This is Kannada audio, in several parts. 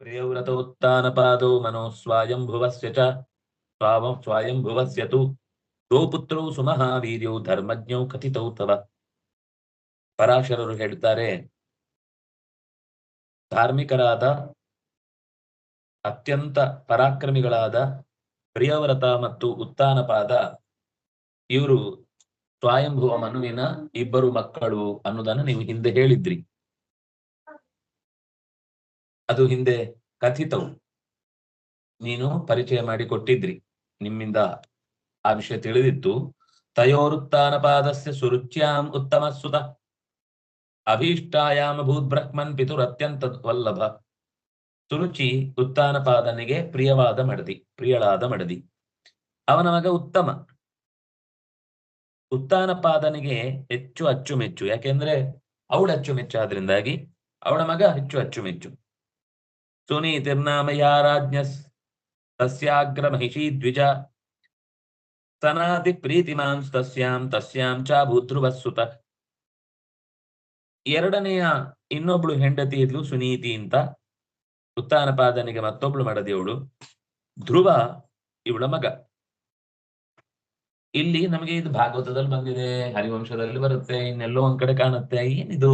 प्रियव्रतोत्तानपादौ मनो स्वायम्भुवस्य च स्वावं स्वायम्भुवस्य तु द्वौ ಪುತ್ರೌ ಸುಮಹಾವೀರ್ಯೌ ಧರ್ಮಜ್ಞೌ ಕಥಿತೌ ತವ ಪರಾಶರರು ಹೇಳ್ತಾರೆ ಧಾರ್ಮಿಕರಾದ ಅತ್ಯಂತ ಪರಾಕ್ರಮಿಗಳಾದ ಪ್ರಿಯವ್ರತ ಮತ್ತು ಉತ್ತಾನಪಾದ ಇವರು ಸ್ವಯಂಭುವ ಮನುವಿನ ಇಬ್ಬರು ಮಕ್ಕಳು ಅನ್ನೋದನ್ನ ನೀವು ಹಿಂದೆ ಹೇಳಿದ್ರಿ ಅದು ಹಿಂದೆ ಕಥಿತವು ನೀನು ಪರಿಚಯ ಮಾಡಿ ಕೊಟ್ಟಿದ್ರಿ ನಿಮ್ಮಿಂದ ಆ ವಿಷಯ ತಿಳಿದಿತ್ತು ತಯೋರುತ್ತಾನಪಾದಸ್ಯ ಸುರುಚ್ಯಾಂ ಉತ್ತಮ ಸುತ ಅಭೀಷ್ಟಾಯಾಮ ಭೂತ್ಬ್ರಹ್ಮನ್ ಪಿತುರ್ ಅತ್ಯಂತ ವಲ್ಲಭ. ಸುರುಚಿ ಉತ್ತಾನಪಾದನಿಗೆ ಪ್ರಿಯವಾದ ಮಡದಿ, ಪ್ರಿಯಳಾದ ಮಡದಿ. ಅವನ ಮಗ ಉತ್ತಮ. ಉತ್ತಾನಪಾದನಿಗೆ ಹೆಚ್ಚು ಅಚ್ಚುಮೆಚ್ಚು, ಯಾಕೆಂದ್ರೆ ಅವಳ ಅಚ್ಚುಮೆಚ್ಚಾದ್ರಿಂದಾಗಿ ಅವಳ ಮಗ ಹೆಚ್ಚು ಅಚ್ಚುಮೆಚ್ಚು. ಸುನೀತಿರ್ನಾಮಯ ರಾಜ್ಞ ತಸ್ಯಾಗ್ರ ಮಹಿಷಿ ದ್ವಿಜ ಸನಾತಿ ಪ್ರೀತಿಮಾನ್ ತಸ್ಯಾಂ ತಸ್ಯಾಂ ಚ ಸುತ ಎರಡನೆಯ ಇನ್ನೊಬ್ಳು ಹೆಂಡತಿ ಇದ್ಲು ಸುನೀತಿ ಅಂತ. ಉತ್ತಾನಪಾದನಿಗೆ ಮತ್ತೊಬ್ಳು ಮಡದಿಯವಳು. ಧ್ರುವ, ಇವಳ ಮಗ. ಇಲ್ಲಿ ನಮಗೆ ಇದು ಭಾಗವತದಲ್ಲಿ ಬಂದಿದೆ. ಹರಿವಂಶದಲ್ಲಿ ಬರುತ್ತೆ, ಇನ್ನೆಲ್ಲೋ ಒಂದ್ ಕಡೆ ಕಾಣುತ್ತೆ, ಏನಿದು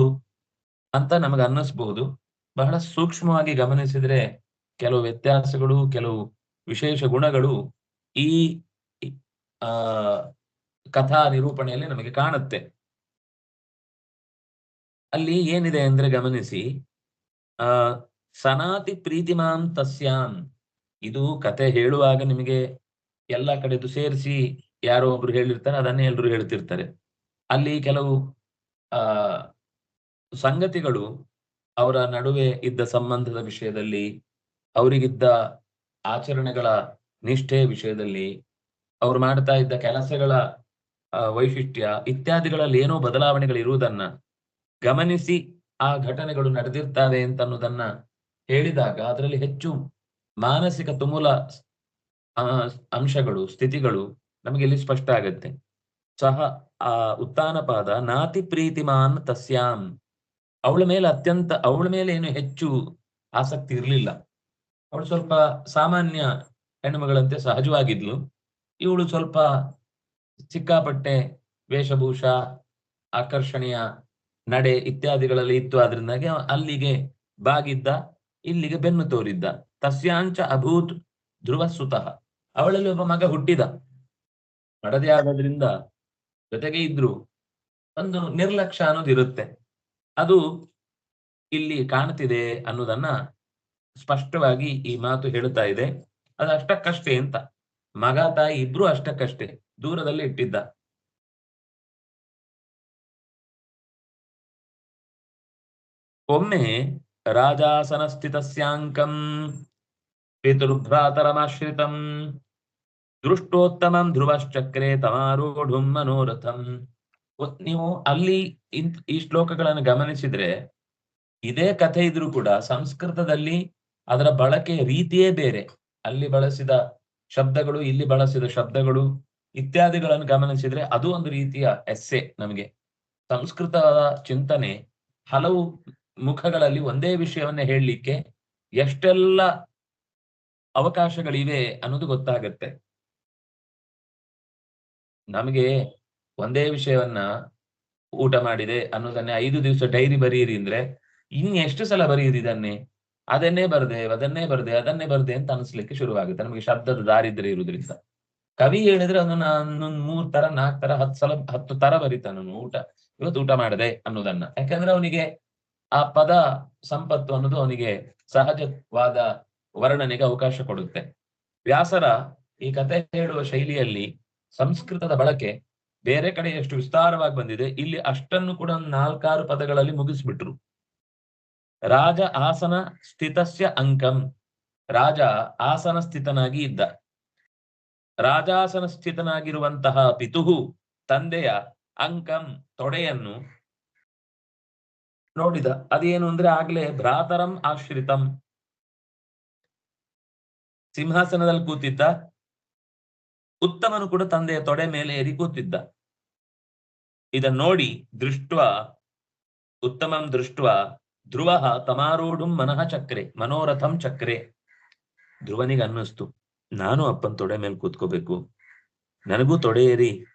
ಅಂತ ನಮಗೆ ಅನ್ನಿಸ್ಬಹುದು ಬಹಳ ಸೂಕ್ಷ್ಮವಾಗಿ ಗಮನಿಸಿದ್ರೆ ಕೆಲವು ವ್ಯತ್ಯಾಸಗಳು, ಕೆಲವು ವಿಶೇಷ ಗುಣಗಳು ಈ ಆ, ಕಥಾ ನಿರೂಪಣೆಯಲ್ಲಿ ನಮಗೆ ಕಾಣುತ್ತೆ. ಅಲ್ಲಿ ಏನಿದೆ ಅಂದ್ರೆ ಗಮನಿಸಿ, ಆ, ಸನಾತಿ ಪ್ರೀತಿಮಾನ್ ತಸ್ಯಾನ್ ಇದು ಕತೆ ಹೇಳುವಾಗ ನಿಮಗೆ ಎಲ್ಲ ಕಡೆದು ಸೇರಿಸಿ ಯಾರೋ ಒಬ್ರು ಹೇಳಿರ್ತಾರೆ, ಅದನ್ನೇ ಎಲ್ರು ಹೇಳ್ತಿರ್ತಾರೆ. ಅಲ್ಲಿ ಕೆಲವು, ಆ, ಸಂಗತಿಗಳು ಅವರ ನಡುವೆ ಇದ್ದ ಸಂಬಂಧದ ವಿಷಯದಲ್ಲಿ, ಅವರಿಗಿದ್ದ ಆಚರಣೆಗಳ ನಿಷ್ಠೆಯ ವಿಷಯದಲ್ಲಿ, ಅವ್ರು ಮಾಡ್ತಾ ಇದ್ದ ಕೆಲಸಗಳ ವೈಶಿಷ್ಟ್ಯ ಇತ್ಯಾದಿಗಳಲ್ಲಿ ಏನೋ ಬದಲಾವಣೆಗಳು ಇರುವುದನ್ನ ಗಮನಿಸಿ ಆ ಘಟನೆಗಳು ನಡೆದಿರ್ತವೆ ಅಂತ ಅನ್ನೋದನ್ನ ಹೇಳಿದಾಗ ಅದರಲ್ಲಿ ಹೆಚ್ಚು ಮಾನಸಿಕ ತುಮೂಲ ಅಂಶಗಳು, ಸ್ಥಿತಿಗಳು ನಮಗೆ ಇಲ್ಲಿ ಸ್ಪಷ್ಟ ಆಗತ್ತೆ. ಸಹ, ಆ ಉತ್ತಾನಪಾದ ನಾತಿ ಪ್ರೀತಿಮಾನ್ ತಸ್ಯಾಂ ಅವಳ ಮೇಲೆ ಅತ್ಯಂತ, ಅವಳ ಮೇಲೆ ಏನು ಹೆಚ್ಚು ಆಸಕ್ತಿ ಇರಲಿಲ್ಲ. ಅವಳು ಸ್ವಲ್ಪ ಸಾಮಾನ್ಯ ಹೆಣ್ಣುಮಗಳಂತೆ ಸಹಜವಾಗಿದ್ಲು. ಇವಳು ಸ್ವಲ್ಪ ಸಿಕ್ಕಾಪಟ್ಟೆ ವೇಷಭೂಷ, ಆಕರ್ಷಣೀಯ ನಡೆ ಇತ್ಯಾದಿಗಳಲ್ಲಿ ಇತ್ತು. ಆದ್ರಿಂದಾಗಿ ಅಲ್ಲಿಗೆ ಬಾಗಿದ್ದ, ಇಲ್ಲಿಗೆ ಬೆನ್ನು ತೋರಿದ್ದ. ತಸ್ಯಾಂಚ ಅಭೂತ್ ಧ್ರುವ ಸುತಃ ಅವಳಲ್ಲಿ ಒಬ್ಬ ಮಗ ಹುಟ್ಟಿದ. ನಡದೇ ಆಗೋದ್ರಿಂದ ಜೊತೆಗೆ ಇದ್ರು. ಒಂದು ನಿರ್ಲಕ್ಷ್ಯ ಅನ್ನೋದು ಇರುತ್ತೆ ಅದು ಇಲ್ಲಿ ಕಾಣ್ತಿದೆ ಅನ್ನೋದನ್ನ ಸ್ಪಷ್ಟವಾಗಿ ಈ ಮಾತು ಹೇಳ್ತಾ ಇದೆ. ಅದು ಅಷ್ಟಕ್ಕಷ್ಟೇ ಅಂತ. ಮಗ, ತಾಯಿ ಇಬ್ರು ಅಷ್ಟಕ್ಕಷ್ಟೇ. ದೂರದಲ್ಲಿ ಇಟ್ಟಿದ್ದ. ಒಮ್ಮೆ ರಾಜಾಸನ ಸ್ಥಿತಸ್ಯಾಂಕಂ ಪಿತೃಭ್ರಾತರಮಾಶ್ರಿತಂ ದೃಷ್ಟೋತ್ತಮಂ ಧ್ರುವಶ್ಚಕ್ರೆ ತಮಾರೂಢುಂ ಮನೋರಥಂ. ನೀವು ಅಲ್ಲಿ ಈ ಶ್ಲೋಕಗಳನ್ನು ಗಮನಿಸಿದ್ರೆ, ಇದೇ ಕಥೆ ಇದ್ರೂ ಕೂಡ ಸಂಸ್ಕೃತದಲ್ಲಿ ಅದರ ಬಳಕೆ ರೀತಿಯೇ ಬೇರೆ. ಅಲ್ಲಿ ಬಳಸಿದ ಶಬ್ದಗಳು, ಇಲ್ಲಿ ಬಳಸಿದ ಶಬ್ದಗಳು ಇತ್ಯಾದಿಗಳನ್ನು ಗಮನಿಸಿದ್ರೆ ಅದು ಒಂದು ರೀತಿಯ ಎಸ್ಸೆ ನಮಗೆ. ಸಂಸ್ಕೃತದ ಚಿಂತನೆ ಹಲವು ಮುಖಗಳಲ್ಲಿ ಒಂದೇ ವಿಷಯವನ್ನ ಹೇಳಲಿಕ್ಕೆ ಎಷ್ಟೆಲ್ಲ ಅವಕಾಶಗಳಿವೆ ಅನ್ನೋದು ಗೊತ್ತಾಗತ್ತೆ. ನಮಗೆ ಒಂದೇ ವಿಷಯವನ್ನ ಊಟ ಮಾಡಿದೆ ಅನ್ನೋದನ್ನೇ ಐದು ದಿವಸ ಡೈರಿ ಬರೀರಿ ಅಂದ್ರೆ ಇನ್ ಎಷ್ಟು ಸಲ ಬರೆಯಿರಿ ಇದನ್ನೇ? ಅದನ್ನೇ ಬರ್ದೆ ಅದನ್ನೇ ಬರ್ದೆ ಅದನ್ನೇ ಬರ್ದೆ ಅಂತ ಅನಿಸ್ಲಿಕ್ಕೆ ಶುರುವಾಗುತ್ತೆ. ನಮಗೆ ಶಬ್ದದ ದಾರಿದ್ರೆ ಇರುವುದ್ರಿಂದ. ಕವಿ ಹೇಳಿದ್ರೆ ಅದನ್ನ ಒಂದೊಂದ್ ಮೂರ್ ತರ, ನಾಲ್ಕ್ ತರ ಹತ್ತು ಸಲ, ಹತ್ತು ತರ ಬರೀತಾನ ಊಟ. ಇವತ್ತು ಊಟ ಮಾಡದೆ ಅನ್ನೋದನ್ನ. ಯಾಕಂದ್ರೆ ಅವನಿಗೆ ಆ ಪದ ಸಂಪತ್ತು ಅನ್ನೋದು ಅವನಿಗೆ ಸಹಜವಾದ ವರ್ಣನೆಗೆ ಅವಕಾಶ ಕೊಡುತ್ತೆ. ವ್ಯಾಸರ ಈ ಕಥೆ ಹೇಳುವ ಶೈಲಿಯಲ್ಲಿ ಸಂಸ್ಕೃತದ ಬಳಕೆ ಬೇರೆ ಕಡೆ ಎಷ್ಟು ವಿಸ್ತಾರವಾಗಿ ಬಂದಿದೆ, ಇಲ್ಲಿ ಅಷ್ಟನ್ನು ಕೂಡ ನಾಲ್ಕಾರು ಪದಗಳಲ್ಲಿ ಮುಗಿಸ್ಬಿಟ್ರು. ರಾಜ ಆಸನ ಸ್ಥಿತಸ್ಯ ಅಂಕಂ. ರಾಜ ಆಸನ ಸ್ಥಿತನಾಗಿ ಇದ್ದ. ರಾಜಾಸನ ಸ್ಥಿತನಾಗಿರುವಂತಹ ಪಿತುಹು ತಂದೆಯ ಅಂಕಂ ತೊಡೆಯನ್ನು ನೋಡಿದ. ಅದೇನು ಅಂದ್ರೆ ಆಗ್ಲೇ ಭ್ರಾತರಂ ಆಶ್ರಿತಂ. ಸಿಂಹಾಸನದಲ್ಲಿ ಕೂತಿದ್ದ. ಉತ್ತಮನು ಕೂಡ ತಂದೆಯ ತೊಡೆ ಮೇಲೆ ಏರಿ ಕೂತಿದ್ದ. ಇದನ್ನ ನೋಡಿ ದೃಷ್ಟ ಉತ್ತಮಂ ದೃಷ್ಟ ಧ್ರುವ ತಮಾರೂಢಂ ಮನಃ ಚಕ್ರೆ, ಮನೋರಥಂ ಚಕ್ರೆ. ಧ್ರುವನಿಗೆ ಅನ್ನಿಸ್ತು, ನಾನು ಅಪ್ಪನ ತೊಡೆ ಮೇಲೆ ಕೂತ್ಕೋಬೇಕು. ನನಗೂ ತೊಡೆಯೇರಿ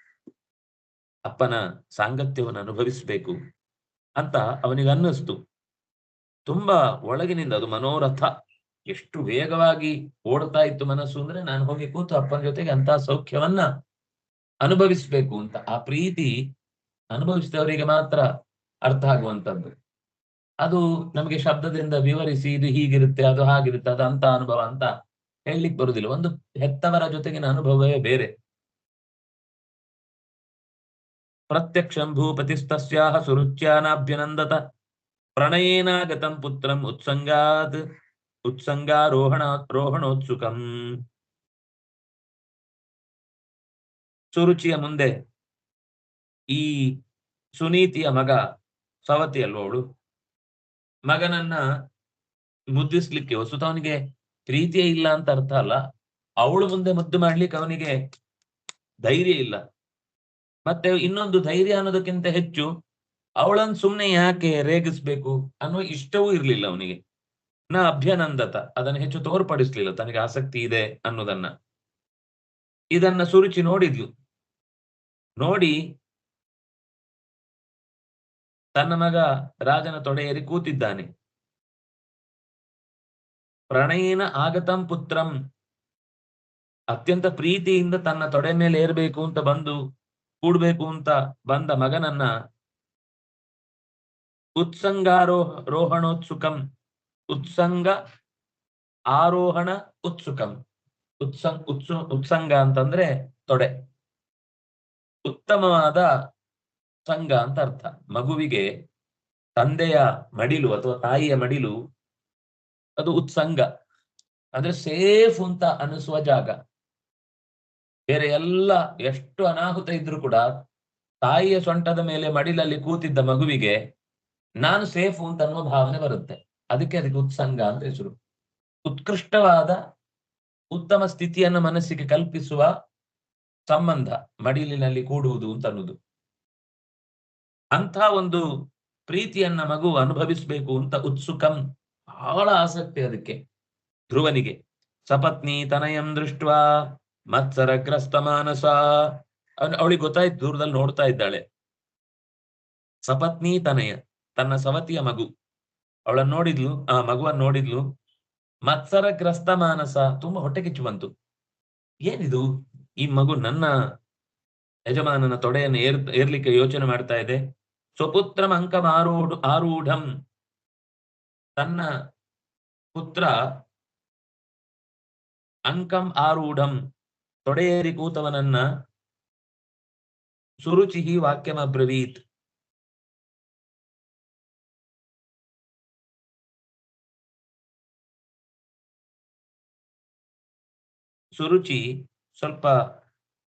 ಅಪ್ಪನ ಸಾಂಗತ್ಯವನ್ನು ಅನುಭವಿಸಬೇಕು ಅಂತ ಅವನಿಗೆ ಅನ್ನಿಸ್ತು. ತುಂಬಾ ಒಳಗಿನಿಂದ ಅದು ಮನೋರಥ. ಎಷ್ಟು ವೇಗವಾಗಿ ಓಡ್ತಾ ಇತ್ತು ಮನಸ್ಸು ಅಂದ್ರೆ, ನಾನು ಹೋಗಿ ಕೂತು ಅಪ್ಪನ ಜೊತೆಗೆ ಅಂತ ಸೌಖ್ಯವನ್ನ ಅನುಭವಿಸ್ಬೇಕು ಅಂತ. ಆ ಪ್ರೀತಿ ಅನುಭವಿಸಿದವರಿಗೆ ಮಾತ್ರ ಅರ್ಥ ಆಗುವಂತದ್ದು ಅದು ನಮಗೆ ಶಬ್ದದಿಂದ ವಿವರಿಸಿ ಇದು ಹೀಗಿರುತ್ತೆ, ಅದು ಹಾಗಿರುತ್ತೆ, ಅದು ಅಂತ ಅನುಭವ ಅಂತ ಹೇಳಲಿಕ್ಕೆ ಬರುದಿಲ್ಲ ಒಂದು ಹೆತ್ತವರ ಜೊತೆಗಿನ ಅನುಭವವೇ ಬೇರೆ. ಪ್ರತ್ಯಕ್ಷಂ ಭೂಪತಿಸ್ತಸ್ಯಾಹ ಸುರುಚ್ಯಾನಾಭ್ಯನಂದತ ಪ್ರಣಯೇನಾಗತಂ ಪುತ್ರಂ ಉತ್ಸಂಗಾತ್ ಉತ್ಸಂಗಾರೋಹಣ ರೋಹಣೋತ್ಸುಕಂ. ಸುರುಚಿಯ ಮುಂದೆ ಈ ಸುನೀತಿಯ ಮಗ ಸವತಿ ಅಲ್ವವಳು ಮಗನನ್ನ ಮುದ್ದಿಸ್ಲಿಕ್ಕೆ ವಸ್ತುತ ಅವನಿಗೆ ಪ್ರೀತಿಯೇ ಇಲ್ಲ ಅಂತ ಅರ್ಥ ಅಲ್ಲ. ಅವಳು ಮುಂದೆ ಮುದ್ದು ಮಾಡ್ಲಿಕ್ಕೆ ಅವನಿಗೆ ಧೈರ್ಯ ಇಲ್ಲ. ಮತ್ತೆ ಇನ್ನೊಂದು ಧೈರ್ಯ ಅನ್ನೋದಕ್ಕಿಂತ ಹೆಚ್ಚು ಅವಳನ್ನು ಸುಮ್ನೆ ಯಾಕೆ ರೇಗಿಸ್ಬೇಕು ಅನ್ನೋ ಇಷ್ಟವೂ ಇರ್ಲಿಲ್ಲ ಅವನಿಗೆ. ನ ಅಭ್ಯನಂದತ, ಅದನ್ನು ಹೆಚ್ಚು ತೋರ್ಪಡಿಸ್ಲಿಲ್ಲ, ತನಗೆ ಆಸಕ್ತಿ ಇದೆ ಅನ್ನೋದನ್ನ. ಇದನ್ನ ಸುರುಚಿ ನೋಡಿದ್ಲು. ನೋಡಿ ತನ್ನ ಮಗ ರಾಜನ ತೊಡೆಯೇರಿ ಕೂತಿದ್ದಾನೆ. ಪ್ರಣಯೇನ ಆಗತಂ ಪುತ್ರಂ. ಅತ್ಯಂತ ಪ್ರೀತಿಯಿಂದ ತನ್ನ ತೊಡೆ ಮೇಲೆ ಏರ್ಬೇಕು ಅಂತ ಬಂದು ಕೂಡ್ಬೇಕು ಅಂತ ಬಂದ ಮಗನನ್ನ ಉತ್ಸಂಗಾರೋಹ ರೋಹಣೋತ್ಸುಕಂ ಉತ್ಸಂಗ ಆರೋಹಣ ಉತ್ಸುಕಂ. ಉತ್ಸಂಗ ಉತ್ಸು ಉತ್ಸಂಗ ಅಂತಂದ್ರೆ ತೊಡೆ. ಉತ್ತಮವಾದ ಸಂಘ ಅಂತ ಅರ್ಥ. ಮಗುವಿಗೆ ತಂದೆಯ ಮಡಿಲು ಅಥವಾ ತಾಯಿಯ ಮಡಿಲು ಅದು ಉತ್ಸಂಗ. ಅಂದ್ರೆ ಸೇಫ್ ಅಂತ ಅನಿಸುವ ಜಾಗ. ಬೇರೆ ಎಲ್ಲ ಎಷ್ಟು ಅನಾಹುತ ಇದ್ರು ಕೂಡ ತಾಯಿಯ ಸೊಂಟದ ಮೇಲೆ ಮಡಿಲಲ್ಲಿ ಕೂತಿದ್ದ ಮಗುವಿಗೆ ನಾನು ಸೇಫ್ ಅಂತ ಅನ್ನುವ ಭಾವನೆ ಬರುತ್ತೆ. ಅದಕ್ಕೆ ಅದಕ್ಕೆ ಉತ್ಸಂಗ ಅಂತ ಹೆಸರು. ಉತ್ಕೃಷ್ಟವಾದ ಉತ್ತಮ ಸ್ಥಿತಿಯನ್ನು ಮನಸ್ಸಿಗೆ ಕಲ್ಪಿಸುವ ಸಂಬಂಧ ಮಡಿಲಿನಲ್ಲಿ ಕೂಡುವುದು ಅಂತ ಅನ್ನೋದು. ಅಂಥ ಒಂದು ಪ್ರೀತಿಯನ್ನ ಮಗು ಅನುಭವಿಸ್ಬೇಕು ಅಂತ ಉತ್ಸುಕಂ, ಬಹಳ ಆಸಕ್ತಿ ಅದಕ್ಕೆ. ಧ್ರುವನಿಗೆ, ಸಪತ್ನಿ ತನಯಂ ದೃಷ್ಟ ಮತ್ಸರಗ್ರಸ್ತ ಮಾನಸ. ಅವಳಿಗೆ ಗೊತ್ತಾಯ್ತು, ದೂರದಲ್ಲಿ ನೋಡ್ತಾ ಇದ್ದಾಳೆ. ಸಪತ್ನಿ ತನಯ, ತನ್ನ ಸವತಿಯ ಮಗು. ಅವಳನ್ನ ನೋಡಿದ್ಲು, ಆ ಮಗುವನ್ನ ನೋಡಿದ್ಲು. ಮತ್ಸರಗ್ರಸ್ತ ಮಾನಸ, ತುಂಬಾ ಹೊಟ್ಟೆ ಕಿಚ್ಚು ಬಂತು ಏನಿದು? ಈ ಮಗು ನನ್ನ ಯಜಮಾನನ ತೊಡೆಯನ್ನು ಏರ್, ಏರ್ಲಿಕ್ಕೆ ಯೋಚನೆ ಮಾಡ್ತಾ ಇದೆ. ಸ್ವಪುತ್ರಂ ಅಂಕಂ ಆರೂಢ. ತನ್ನ ಪುತ್ರ ಅಂಕಂ ಆರೂಢಂ. ತೊಡೆಯೇರಿ ಕೂತವನನ್ನ ಸುರುಚಿ ವಾಕ್ಯಮಬ್ರವೀತ್ ಸುರುಚಿ ಸ್ವಲ್ಪ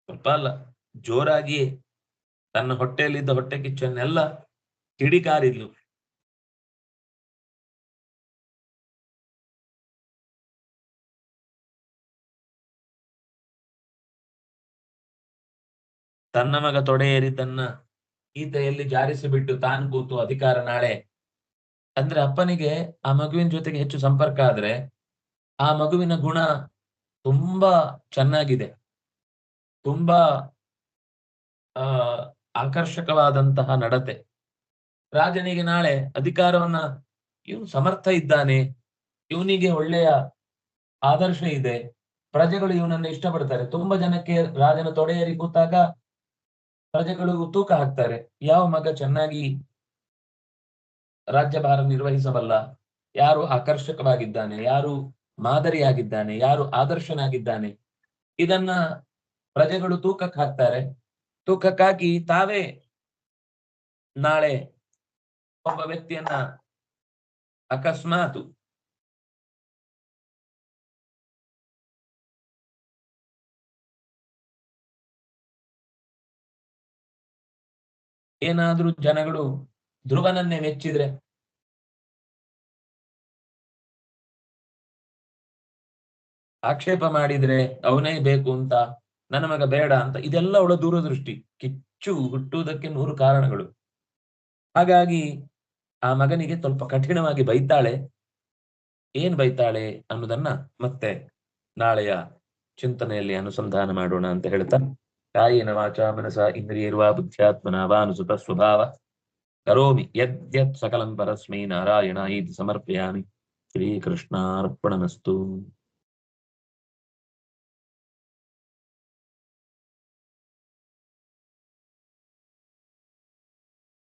ಸ್ವಲ್ಪ ಅಲ್ಲ ಜೋರಾಗಿ ತನ್ನ ಹೊಟ್ಟೆಯಲ್ಲಿದ್ದ ಹೊಟ್ಟೆ ಕಿಚ್ಚನ್ನೆಲ್ಲ ಕಿಡಿಕಾರಿದ್ಲು. ತನ್ನ ಮಗ ತೊಡೆಯೇರಿ ತನ್ನ ಈತೆಯಲ್ಲಿ ಜಾರಿಸಿ ಬಿಟ್ಟು ತಾನು ಕೂತು ಅಧಿಕಾರ ನಾಳೆ. ಅಂದ್ರೆ ಅಪ್ಪನಿಗೆ ಆ ಮಗುವಿನ ಜೊತೆಗೆ ಹೆಚ್ಚು ಸಂಪರ್ಕ ಆದ್ರೆ ಆ ಮಗುವಿನ ಗುಣ ತುಂಬಾ ಚೆನ್ನಾಗಿದೆ. ತುಂಬಾ, ಆ ಆಕರ್ಷಕವಾದಂತಹ ನಡತೆ. ರಾಜನಿಗೆ ನಾಳೆ ಅಧಿಕಾರವನ್ನ ಇವನು ಸಮರ್ಥ ಇದ್ದಾನೆ, ಇವನಿಗೆ ಒಳ್ಳೆಯ ಆದರ್ಶ ಇದೆ, ಪ್ರಜೆಗಳು ಇವನನ್ನ ಇಷ್ಟಪಡ್ತಾರೆ. ತುಂಬಾ ಜನಕ್ಕೆ ರಾಜನ ತೊಡೆಯರಿ ಕೂತಾಗ ಪ್ರಜೆಗಳು ತೂಕ ಹಾಕ್ತಾರೆ. ಯಾವ ಮಗ ಚೆನ್ನಾಗಿ ರಾಜ್ಯಭಾರ ನಿರ್ವಹಿಸಬಲ್ಲ, ಯಾರು ಆಕರ್ಷಕವಾಗಿದ್ದಾನೆ, ಯಾರು ಮಾದರಿಯಾಗಿದ್ದಾನೆ, ಯಾರು ಆದರ್ಶನಾಗಿದ್ದಾನೆ, ಇದನ್ನ ಪ್ರಜೆಗಳು ತೂಕಕ್ಕೆ ಹಾಕ್ತಾರೆ. ತೂಕಕ್ಕಾಗಿ ತಾವೇ ನಾಳೆ ಒಬ್ಬ ವ್ಯಕ್ತಿಯನ್ನ ಅಕಸ್ಮಾತ್ ಏನಾದ್ರೂ ಜನಗಳು ಧ್ರುವನನ್ನೇ ಮೆಚ್ಚಿದ್ರೆ ಆಕ್ಷೇಪ ಮಾಡಿದ್ರೆ ಅವನೇ ಬೇಕು ಅಂತ ನನ್ನ ಮಗ ಬೇಡ ಅಂತ ಇದೆಲ್ಲ ಅವಳ ದೂರದೃಷ್ಟಿ. ಕಿಚ್ಚು ಹುಟ್ಟುವುದಕ್ಕೆ ನೂರು ಕಾರಣಗಳು. ಹಾಗಾಗಿ ಆ ಮಗನಿಗೆ ಸ್ವಲ್ಪ ಕಠಿಣವಾಗಿ ಬೈತಾಳೆ. ಏನ್ ಬೈತಾಳೆ ಅನ್ನೋದನ್ನ ಮತ್ತೆ ನಾಳೆಯ ಚಿಂತನೆಯಲ್ಲಿ ಅನುಸಂಧಾನ ಮಾಡೋಣ ಅಂತ ಹೇಳ್ತಾ ಕಾಯೇನ ವಾಚ ಮನಸ ಇಂದ್ರಿಯರ್ವಾ ಬುದ್ಧ್ಯಾತ್ಮನ ವಾನುಸುತ ಸ್ವಭಾವ. ಕರೋಮಿ ಯದ್ಯತ್ ಸಕಲಂ ಪರಸ್ಮೈ ನಾರಾಯಣ ಇದು ಸಮರ್ಪಯಾಮಿ. ಶ್ರೀಕೃಷ್ಣಾರ್ಪಣಮಸ್ತು.